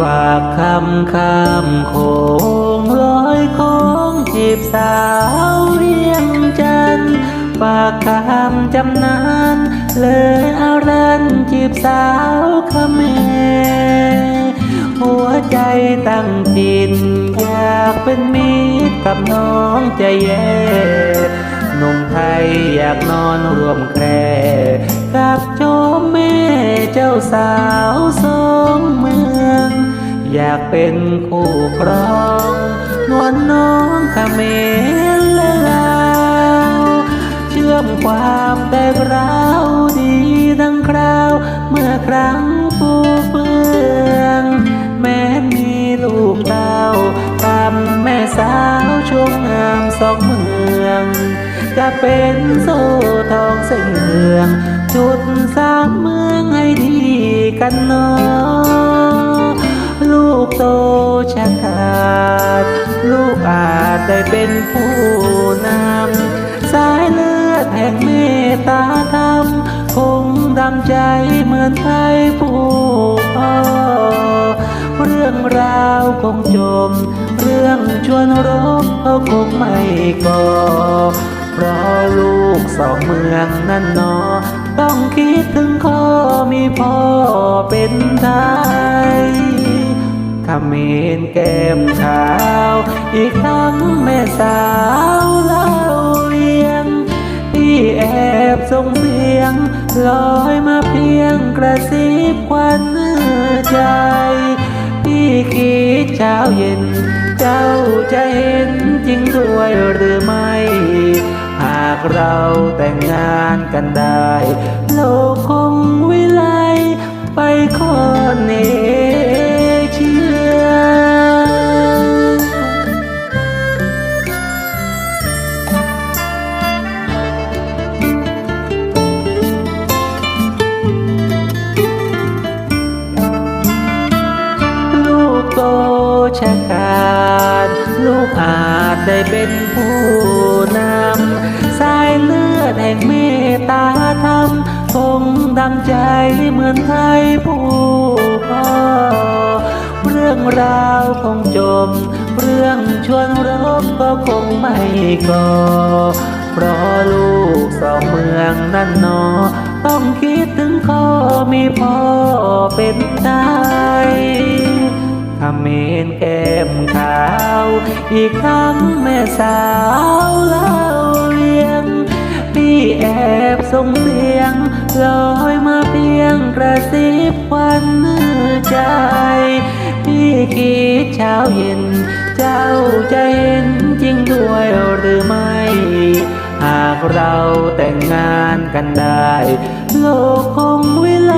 ฝากคำคำโคงร้อยของจีบสาวเรียงจันฝากคำจำนานเลยอารันจีบสาวเขมรหัวใจตั้งจิตอยากเป็นมิตรกับน้องใจแย่หนุ่มไทยอยากนอนรวมแครกับโจมแม่เจ้าสาวสองเมือง อยากเป็นคู่ครองนวลน้องขเมรและลาวเชื่อมความแตกราวดีดังคราว เมื่อครั้งฟูเฟือง แม้มีลูกเต้าตามแม่สาวช่วงามสองเมือง จะเป็นโซ่ทองเส้นเรืองจุดสามเมืองให้ดีกันเนอง ลูกโตชะกาด ลูกอาจได้เป็นผู้นำสายเลือดแห่งเมตตาธรรม คงดำใจเหมือนไทยผู้พ่อเรื่องราวคงจม เรื่องชวนรบเขาคงไม่ก่อเพราะลูกสองเมืองนั่นนอ ต้องคิดถึงข้อมีพ่อเป็นไทย ขเมนแก้มขาว อีกทั้งแม่สาวเล่าเรียงที่แอบส่งเสียง ลอยมาเพียงกระซิบควันใจพี่คิดเช้าเย็น เจ้าจะเห็นจริงด้วยหรือไม่ หากเราแต่งงานกันได้ โลกคง อาจได้เป็นผู้นำสายเลือดแห่งเมตตาธรรมคงดำใจเหมือนไทยผู้พ่อเรื่องราวคงจม เรื่องชวนรบก็คงไม่ก่อเพราะลูกสองเมืองนั่นนอ ต้องคิดถึงข้อมีพ่อเป็นไทยขเมนแก้มขา อีกทั้งแม่สาวเล่าเรียง พี่แอบส่งเสียงลอยมาเพียงกระซิบควันใจ พี่คิดเช้าเย็น เจ้าจะเห็นจริงด้วยหรือไม่ หากเราแต่งงานกันได้ โลกคงวิไล